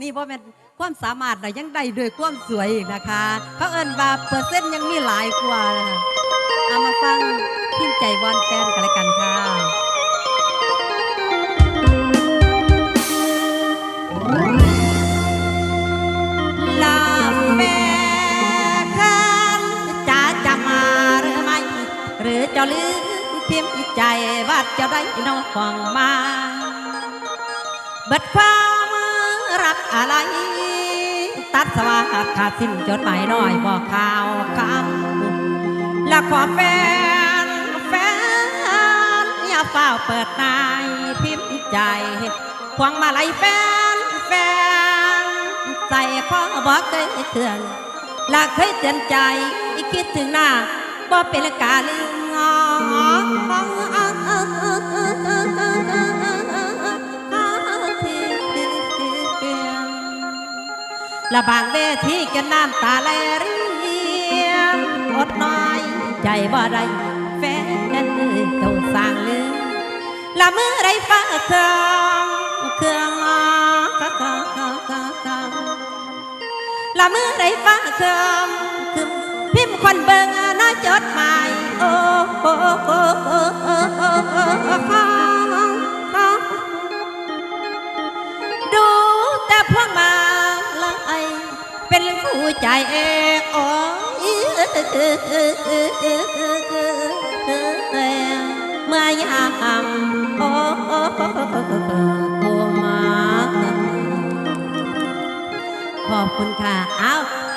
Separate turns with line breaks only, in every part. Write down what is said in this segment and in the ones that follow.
นี่บ่เป็นความสามารถเรายังได้ด้วยความสวยอีกนะคะเขาเอิ้นว่าเปอร์เซ็นต์ยังมีหลายกว่านะคะเอามาฟังพิมใจวอนแฟนกันแล้วกันค่ะลาแม่คันจะจะมาหรือไม่ หรือเจะลืมพิมพ์ใจว่าจะได้น้องฟังมาบิดความ รักอะไร ตัดสวาสขาดสิ้นจดหมายน้อยบอกข่าวคำและขอแฟน แฟนอย่าเฝ้าเปิดนายพิมพ์ใจควงมาลัยแฟน แฟน ใส่ข้อบอกเคยเตือนและเคยเตือนใจคิดถึงหน้าบ่เป็นกาลืมงอ ระบางเวทีแกน้ำตาไหลเรียมอดน้อย ใจบ่ได้แฟนต้องสางลืมละเมื่อไรฟ้าเครื่องเครื่องละเมื่อไรฟ้าเครื่องพิมพ์ควันเบิ่งน้อยจดหมายโอ้โอ้โอ้โอ้โอ้โอ้โอ้ดูแต่พวกมา ผู้ใจเอกโอ้ยเมื่อยามโอ้โอ้มาขอบคุณค่ะ เอา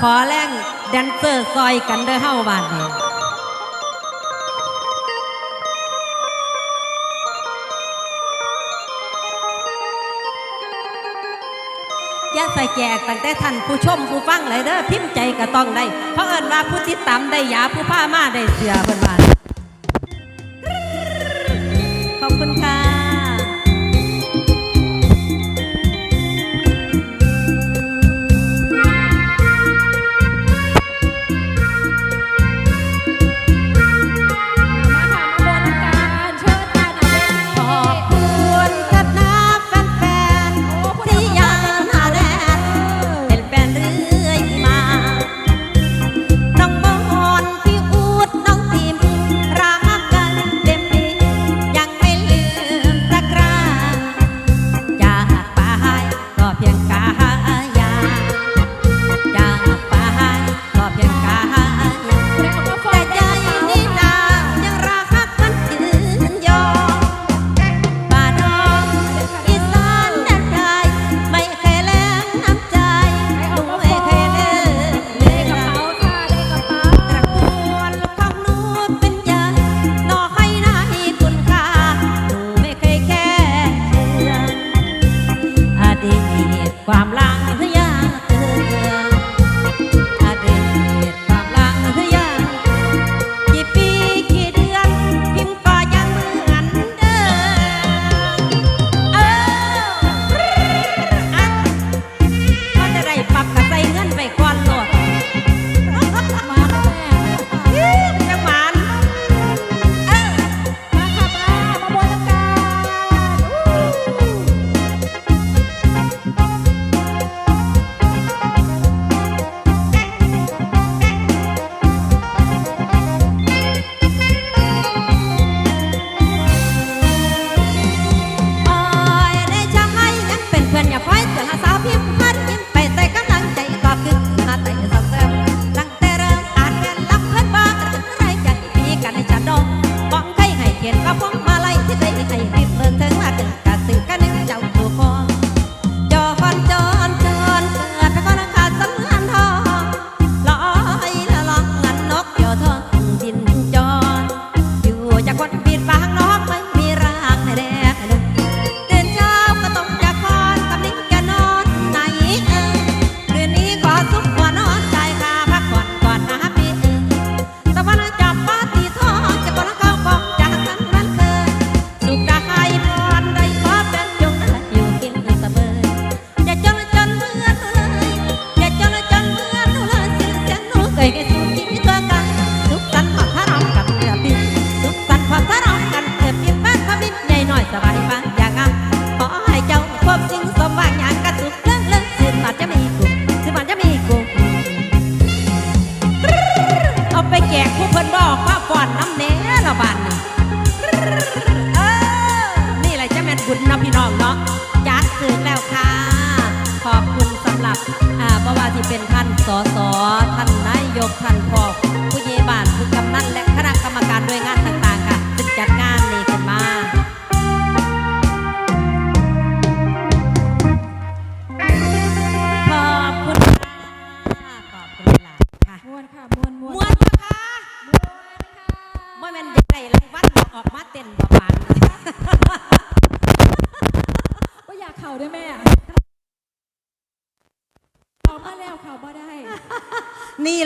ขอแรงแดนเซอร์ซอยกันเด้อเฮ้าบ้านนี้ อย่าใส่แจกตั้งแต่ท่านผู้ชมผู้ฟังเลยเด้อพิมพ์ใจก็ต้องได้ เพราะเอิญว่าผู้ติดตามได้ยาผู้ผ้ามาได้เสือเพิ่นว่า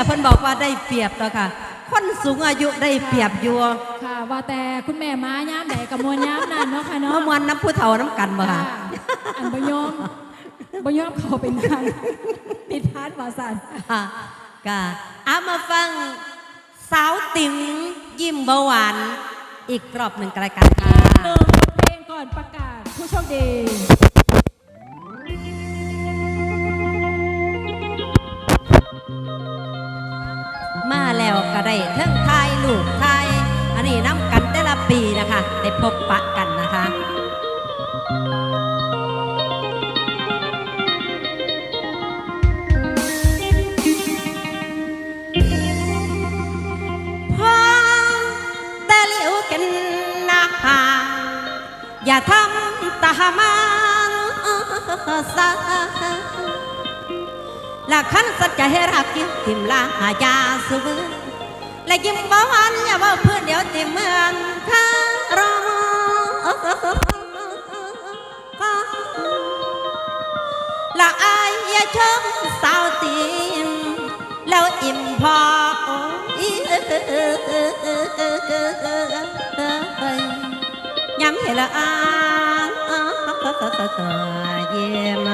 ลเพิ่
น
บอกว่าได้เป
รี
ยบต่อค่ะ ค
น
สูงอายุได้เปรียบอยู่
ค่ะ ว่าแต่คุณแม่ม้าย่ามไหกับมวลย่านั่นเนาะค่ะเนาะ
มวลน้ำผู้เฒ่าน้ำกันบ่
ค่ะอันบยอมบยอมเขาเป็นการปิดพาร์าสัน
ก็เอามาฟังสาวติ๋งยิ้มเบาหวานอีกรอบหนึ่งกายกันค่ะ
นเพลงก่อนประกาศผู้โชคดี
ได้เทิงไทยลูกไทยอันนี้น้ำกันแต่ละปีนะคะได้พบปะกันนะคะอย่าทำตามาสาลักขันสัจจะให้รักยิ่งทิมลาหายาสวือ และยิ้มบ่หวานอย่าบ่าเพื่อนเดี๋ยวต็มเมืองทารอละอายอย่าชมสาวตีนแล้วอิ่มพอยำเห็นละอา
เยี่
ยม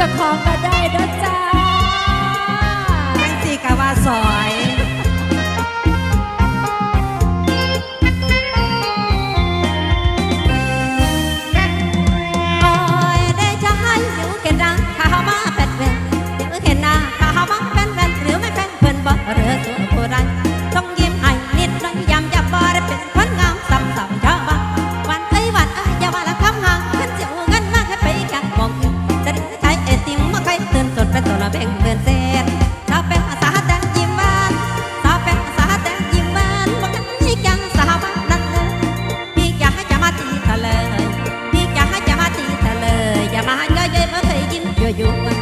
The come. ประโยชน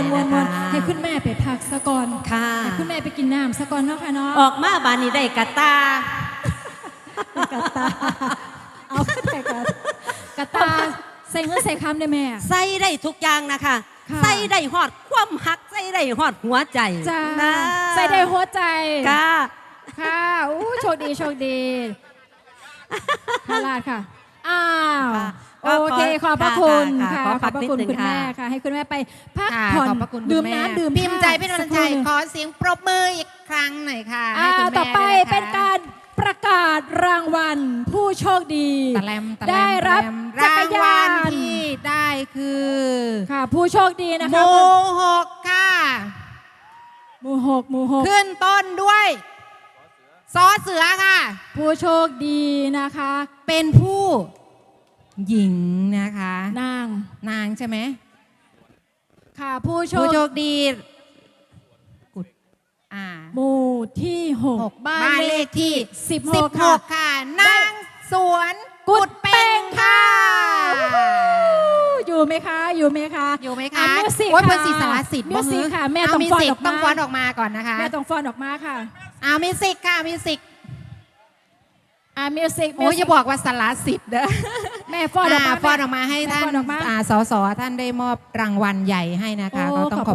วนวนวนให้คุณแม่ไปพักสะก่อนค่ะให้คุณแม่ไปกินน้ำสะก่อนเนาะ
ค่ะเนาะ
ออกมาบานนี้ได้กะตา
กะตาเอาแต่กะกะตาใส่เงินใส่คำได้แม่
ใส่ได้ทุกอย่างนะคะใส่ได้หอดความหักใส่ได้หอดหัวใจ
จ้าใส่ได้หัวใจ
ค่ะ
ค่ะอู้โชคดีโชคดีพลาดค่ะอ้าว โอเคขอบพระคุณ
ค่ะ
ค่ะ
ขอ
ข
พั
อบ
ก
พระ
นิด
คุณ
หนึ่ง
คุณ
ค่ะ
แม่ค่ะ ให้คุณแม่ไปพัก
ค่ะ
ผ่อน
ขอบพระคุณ
ดื่ม
คุณแม่
น้ำดื่ม
พิมพ์ใจพี่นนท์ชัย
สักครู่หง
ขอเสียงปรบมืออีกครั้งหน่อยค่ะ
อ่า
ให้คุณแม่
ต่อไป
ด้วยะคะ
เป็นการประกาศรางวัลผู้โชคดี
ตะแลมตะแลม
ได้รับ
ตะแลม
จักรยาน
รางวัลที่ได้คือ
ค่ะผู้โชคดีนะ
ห
คะ
มู่หกค่ะ
หมู่หกหมู่หก
ขึ้นต้นด้วยซอเสือค่ะ
ผู้โชคดีนะคะ
เป็นผู้ หญิงนะคะ
นาง
นางใช่ไหม
ค่ะผู้โช
ผู้
ค
โชคดีกุดอ่า
หมู่ที่หก
หกบ้านเลขที่
สิบห
สิบ
ก
ห
ค่ะ
กค่ะนางสวน
กุดเป่งค่ะ
ค่ะ
อยู่ไหมคะ อยู่ไหมคะ
อยู่ไหม
อะ
คะ
มิวสิก
โอ้ย
ค่ะ
เพิ่นสีสารสิทธิ์
มิวสิกค่ะแม่
เา
ต้อง
มิว
ฟ้อน
สิก
ออกมา
ต้องฟ้อนออกมาก่อนนะคะ
แม่ต้องฟอนออกมาค่ะ
เอามิวสิกค่ะมิวสิก
อ่ามิวสิก
โอ้ยอย่าบอกว่าสารสิทธิ์เด้อ
แม่ฟอนออกมาา
ฟ้อนออกมาให้
แม่
ท่าน
ฟ้อนออกมา
อ่าสสท่านได้มอบรางวัลใหญ่ให้นะคะ
โอ้
ก็ต้อง
ขอบ
ขอบ